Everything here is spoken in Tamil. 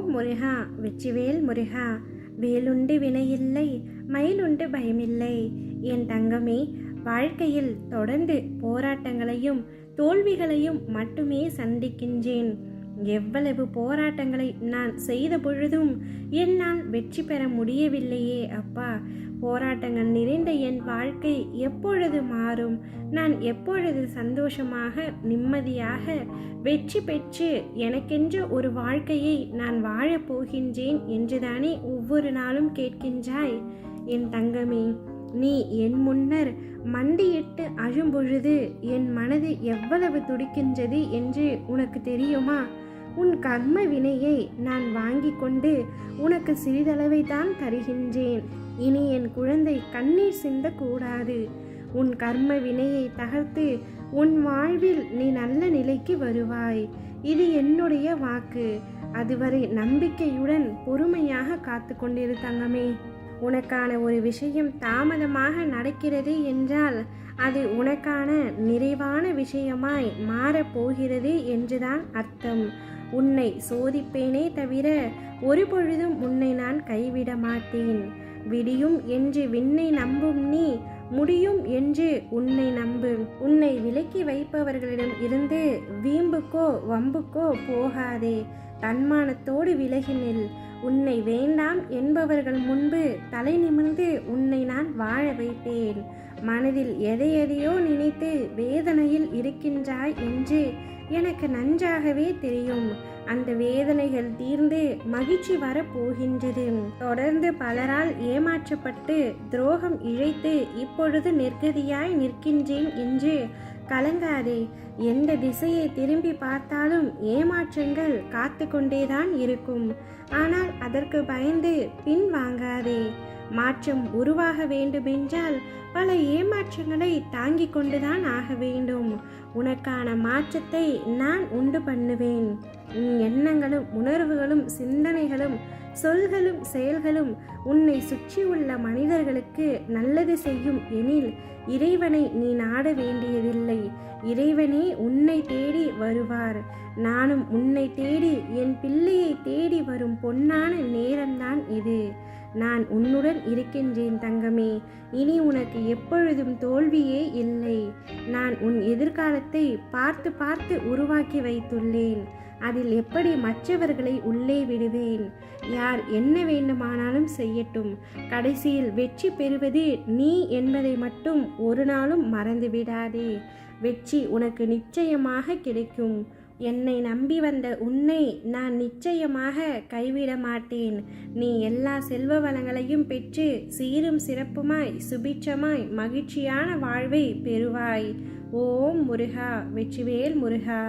ஓம் முருகா வெற்றிவேல் முருகா வேலுண்டு வினையில்லை மயிலுண்டு பயமில்லை. என் தங்கமே வாழ்க்கையில் தொடர்ந்து போராட்டங்களையும் தோல்விகளையும் மட்டுமே சந்திக்கின்றேன். எவ்வளவு போராட்டங்களை நான் செய்த பொழுதும் என்னால் வெற்றி பெற முடியவில்லையே அப்பா. போராட்டங்கள் நிறைந்த என் வாழ்க்கை எப்பொழுது மாறும்? நான் எப்பொழுது சந்தோஷமாக நிம்மதியாக வெற்றி பெற்று எனக்கென்ற ஒரு வாழ்க்கையை நான் வாழப் போகின்றேன் என்றுதானே ஒவ்வொரு நாளும் கேட்கின்றாய்? என் தங்கமே நீ என் முன்னர் மண்டியிட்டு அழும்பொழுது என் மனது எவ்வளவு துடிக்கின்றது என்று உனக்கு தெரியுமா? உன் கர்ம வினையை நான் வாங்கி கொண்டு உனக்கு சிறிதளவை தான் தருகின்றேன். இனி என் குழந்தை கண்ணீர் சிந்தக்கூடாது. உன் கர்ம வினையை தகர்த்து உன் வாழ்வில் நீ நல்ல நிலைக்கு வருவாய். இது என்னுடைய வாக்கு. அதுவரை நம்பிக்கையுடன் பொறுமையாக காத்து கொண்டிரு தங்கமே. உனக்கான ஒரு விஷயம் தாமதமாக நடக்கிறது என்றால் அது உனக்கான நிறைவான விஷயமாய் மாறப்போகிறது என்றுதான் அர்த்தம். உன்னை சோதிப்பேனே தவிர ஒரு பொழுதும் உன்னை நான் கைவிட மாட்டேன். விடியும் என்று விண்ணை நம்பும் நீ முடியும் என்று உன்னை நம்பு. உன்னை விலக்கி வைப்பவர்களிடம் இருந்து வீம்புக்கோ வம்புக்கோ போகாதே. தன்மானத்தோடு விலகி நில். உன்னை வேண்டாம் என்பவர்கள் முன்பு தலை நிமிர்ந்து உன்னை நான் வாழ வைப்பேன் மனதில் எதை எதையோ நினைத்து வேதனையில் இருக்கின்றாய் என்று எனக்கு நன்றாகவே தெரியும். அந்த வேதனைகள் தீர்ந்து மகிழ்ச்சி வரப்போகின்றது. தொடர்ந்து பலரால் ஏமாற்றப்பட்டு துரோகம் இழைத்து இப்பொழுது நிர்கதியாய் நிற்கின்றேன் என்று கலங்காதே. எந்த திசையை திரும்பி பார்த்தாலும் ஏமாற்றங்கள் காத்து கொண்டேதான் இருக்கும். ஆனால் அதற்கு பயந்து பின் வாங்காதே. மாற்றம் உருவாக வேண்டுமென்றால் பல ஏமாற்றங்களை தாங்கிக் கொண்டுதான் ஆக வேண்டும். உனக்கான மாற்றத்தை நான் உண்டு பண்ணுவேன். உன் எண்ணங்களும் உணர்வுகளும் சிந்தனைகளும் சொல்களும் செயல்களும் உன்னை சுற்றியுள்ள மனிதர்களுக்கு நல்லது செய்யும் எனில் இறைவனை நீ நாட வேண்டியதில்லை. இறைவனே உன்னை தேடி வருவார். நானும் உன்னை தேடி என் பிள்ளையை தேடி வரும் பொன்னான நேரம்தான் இது. நான் உன்னுடன் இருக்கின்றேன் தங்கமே. இனி உனக்கு எப்பொழுதும் தோல்வியே இல்லை. நான் உன் எதிர்காலத்தை பார்த்து பார்த்து உருவாக்கி வைத்துள்ளேன். அதில் எப்படி மற்றவர்களை உள்ளே விடுவேன்? யார் என்ன வேண்டுமானாலும் செய்யட்டும். கடைசியில் வெற்றி பெறுவது நீ என்பதை மட்டும் ஒரு நாளும் மறந்து விடாதே. வெற்றி உனக்கு நிச்சயமாக கிடைக்கும். என்னை நம்பி வந்த உன்னை நான் நிச்சயமாக கைவிட மாட்டேன். நீ எல்லா செல்வ வளங்களையும் பெற்று சீரும் சிறப்புமாய் சுபிட்சமாய் மகிழ்ச்சியான வாழ்வை பெறுவாய். ஓம் முருகா வெற்றிவேல் முருகா.